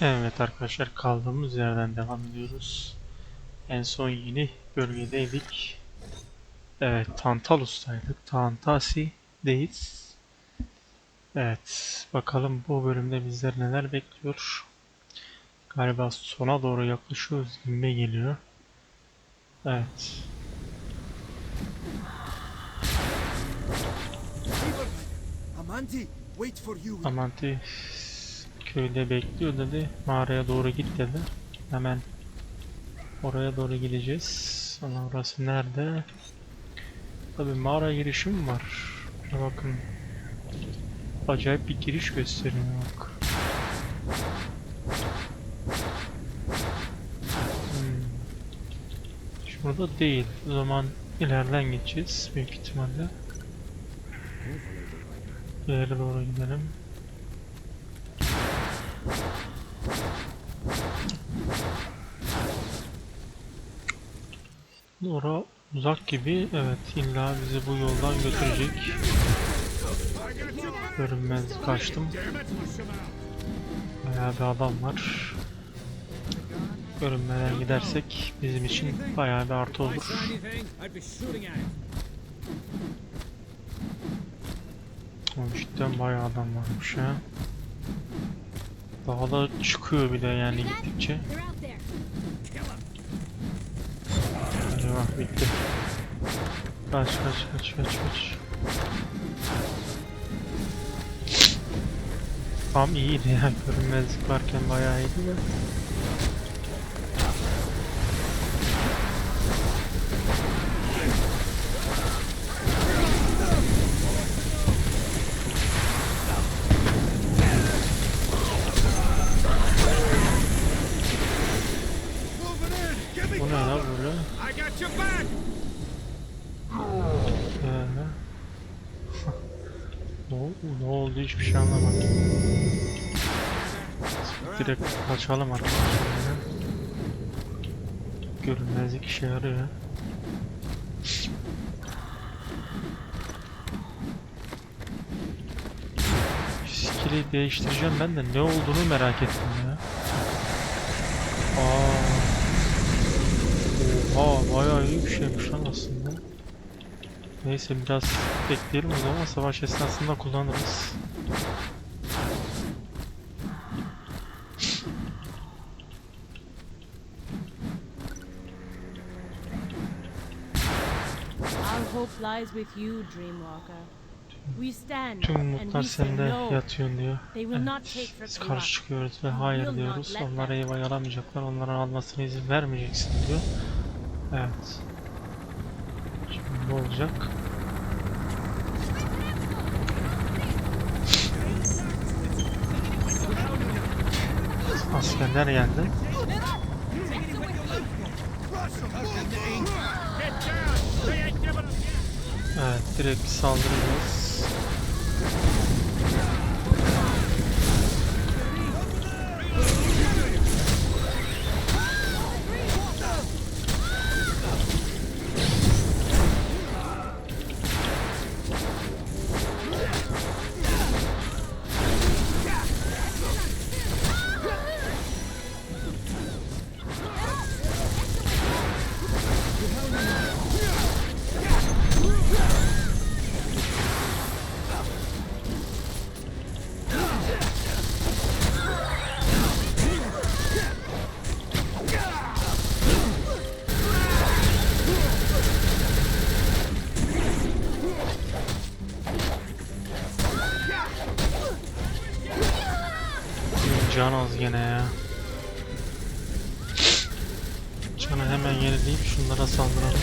Evet arkadaşlar kaldığımız yerden devam ediyoruz. En son yeni bölgedeydik. Evet Tantalus'taydık. Tantasi'deyiz. Evet bakalım bu bölümde bizler neler bekliyor. Galiba sona doğru yaklaşıyoruz gibi geliyor. Evet. Amanti, wait for you. Amanti köyde bekliyor dedi. Mağaraya doğru git dedi. Hemen oraya doğru gideceğiz. Ama orası nerede? Tabi mağara girişi mi var? Şuna bakın. Acayip bir giriş gösteriyor bak. Hmm. Şurada değil. O zaman ileriden gideceğiz büyük ihtimalle. İleri doğru gidelim. Ora uzak gibi. Evet illa bizi bu yoldan götürecek. Görünmez kaçtım. Bayağı bir adam var. Görünmeden gidersek bizim için bayağı bir artı olur. anything, I'd be shooting at it. O cidden bayağı adam varmış ha. Daha da çıkıyor bir de yani gittikçe. Eyvah bitti. Kaç kaç kaç kaç kaç. Tam iyiydi ya görünmezlik varken bayağı iyiydi de. Ne, oldu, hiçbir şey anlamadım. Direkt kaçalım arkadaşlar. Görünmezlik işe yarıyor. Skill'i değiştireceğim ben de ne olduğunu merak ettim ya. Aa. Oha bayağı iyi bir şeymiş lan aslında. Neyse biraz bekleyelim o zaman savaş esnasında kullanırız. Our hope lies with you, Dreamwalker. We stand Tüm umutlar sende yatıyor diyor. Evet, biz karşı çıkıyoruz ve hayır diyoruz. Onlara eyvah yaramayacaklar. Onların almasına izin vermeyeceksin diyor. Evet. Şimdi ne olacak? Askerler geldi. Evet, direkt saldırıyoruz. Can az gene ya. Canı hemen yenileyip şunlara saldıralım.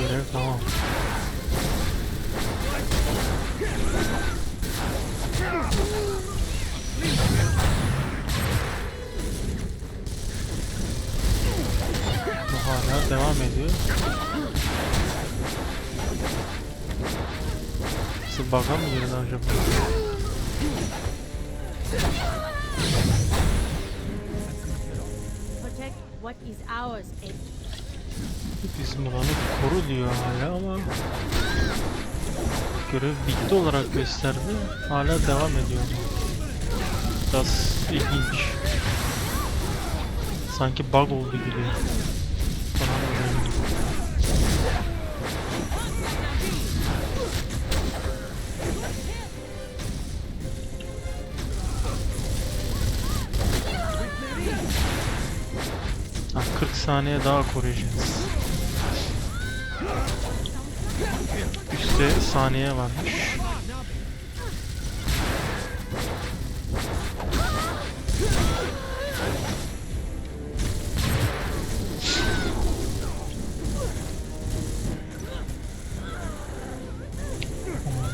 Görev tamam. Bu hala devam ediyor. Nasıl bug'a mı girdi acaba? Protect what is ours, Ed. Bizim buranı koru diyor hala ama görev bitti olarak gösterdi. Hala devam ediyor. Biraz ilginç. Sanki bug oldu gibi. Bana öyle geliyor. Ha, 40 saniye daha koruyacağız. Üstte saniye varmış.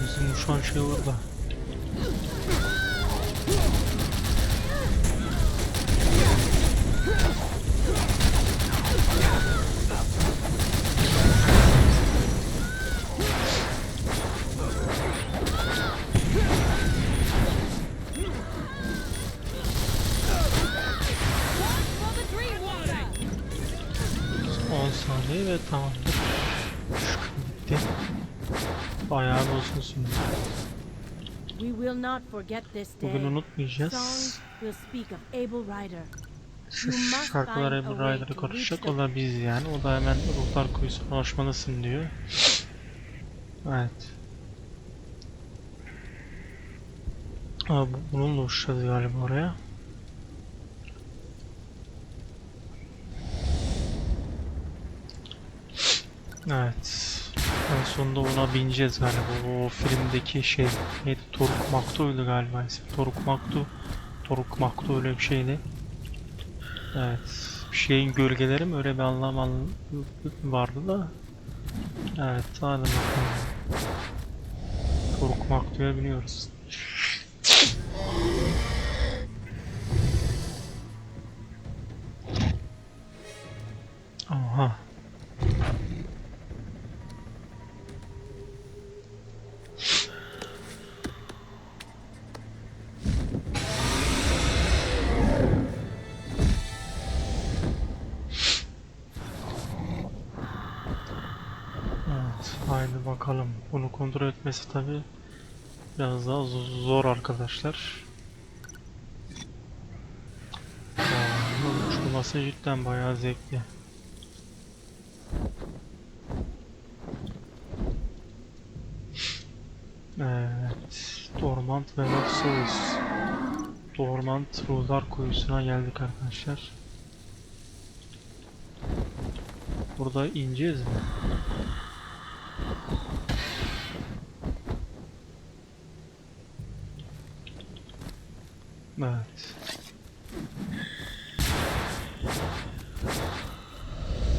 Bizim uçan şey orada. For ve tamamdır. Bitti. Bayağı bir uzun sürdü. We will not forget this day. Bugün unutmayacağız. Şarkılar find a Ebru way Ryder'ı to konuşacak. O da biz yani. O da hemen ruhlar kuyusuna ulaşmalısın diyor. Evet. Aa, bu- bununla uçacağız galiba oraya. Evet. En sonunda ona bineceğiz galiba. O filmdeki şey neydi? Toruk Maktu'ydu galiba. Toruk Maktu. Toruk Maktu öyle bir şeydi. Evet. Bir şeyin gölgeleri mi öyle bir anlam an- vardı da. Evet hadi bakalım. Toruk Maktu'ya biniyoruz. Aha. Haydi bakalım. Bunu kontrol etmesi tabi biraz daha zo- zor arkadaşlar. Aa, uçurması cidden bayağı zevkli. Evet, Dormant of Souls. Dormant Ruhlar Kuyusu'na geldik arkadaşlar. Burada ineceğiz mi? Evet.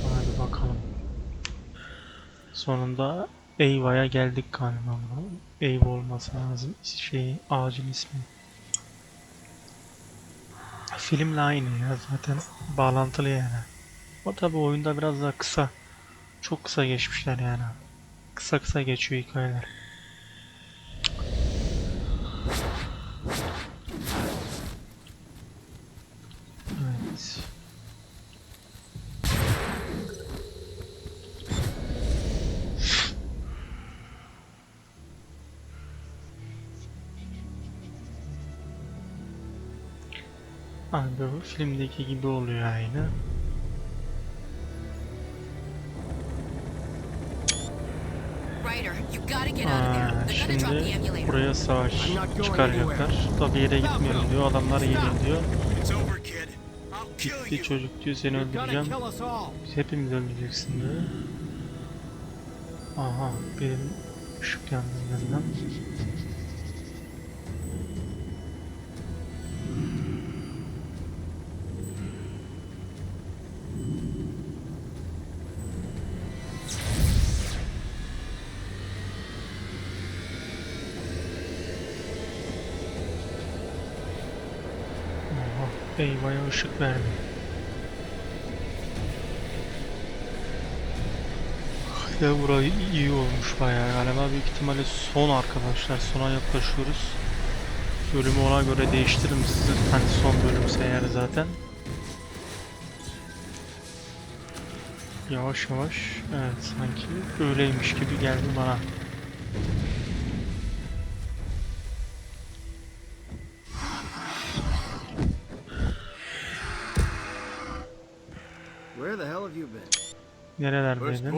Hadi bakalım. Sonunda Eyva'ya geldik galiba. Eyva olması lazım. Şey, ağacın ismi. Filmle aynı ya zaten bağlantılı yani. O tabi oyunda biraz daha kısa. Çok kısa geçmişler yani. Kısa kısa geçiyor hikayeler. Abi bu filmdeki gibi oluyor aynı. Aa, şimdi buraya savaş çıkaracaklar. Tabi yere gitmiyorum diyor. Adamlar geliyor diyor. Gitti çocuk diyor seni öldüreceğim. Biz hepimiz öldüreceksin diyor. Aha benim ışık yandı. Eyvaya ışık verdi. Ya burayı iyi olmuş bayağı galiba büyük ihtimalle son arkadaşlar sona yaklaşıyoruz. Bölümü ona göre değiştiririm size hani son bölümse eğer zaten. Yavaş yavaş evet sanki öyleymiş gibi geldi bana. Nerelerdeydin?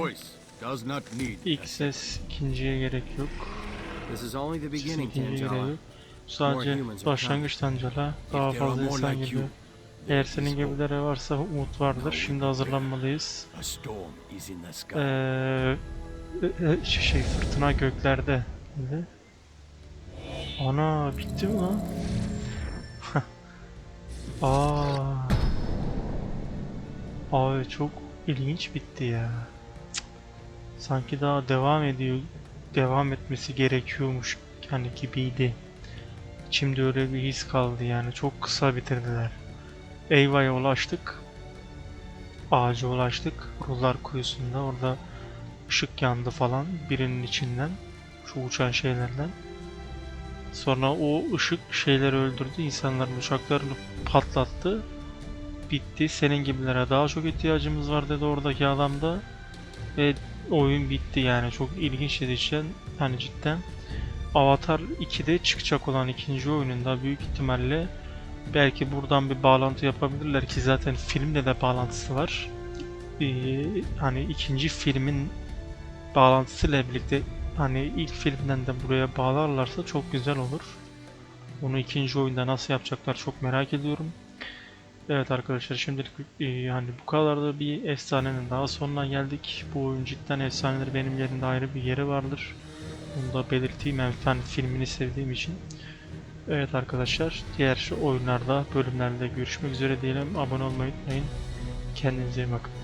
İlk ses ikinciye gerek yok. Beginning, İkinciye gerek yok. Sadece başlangıç Tancala. Daha fazla insan geliyor. Eğer senin gibileri varsa umut vardır. Şimdi hazırlanmalıyız. Ee, e, e, şey fırtına göklerde. dedi. Ana bitti mi lan? Aa. Abi çok ilginç bitti ya. Sanki daha devam ediyor. Devam etmesi gerekiyormuş hani gibiydi. İçimde öyle bir his kaldı yani. Çok kısa bitirdiler. Eyva'ya ulaştık. Ağaca ulaştık. Ruhlar kuyusunda orada ışık yandı falan birinin içinden. Şu uçan şeylerden. Sonra o ışık şeyleri öldürdü. insanların uçaklarını patlattı. Bitti. Senin gibilere daha çok ihtiyacımız var dedi oradaki adam da. Ve oyun bitti yani. Çok ilginç cidden. Hani cidden. Avatar 2'de çıkacak olan ikinci oyununda büyük ihtimalle belki buradan bir bağlantı yapabilirler ki zaten filmle de bağlantısı var. Ee, hani ikinci filmin bağlantısıyla birlikte hani ilk filmden de buraya bağlarlarsa çok güzel olur. Onu ikinci oyunda nasıl yapacaklar çok merak ediyorum. Evet arkadaşlar şimdilik e, yani bu kadar da bir efsanenin daha sonuna geldik. Bu oyun cidden efsanedir benim yerimde ayrı bir yeri vardır. Bunu da belirteyim hem ben filmini sevdiğim için. Evet arkadaşlar diğer oyunlarda bölümlerde görüşmek üzere diyelim. Abone olmayı unutmayın. Kendinize iyi bakın.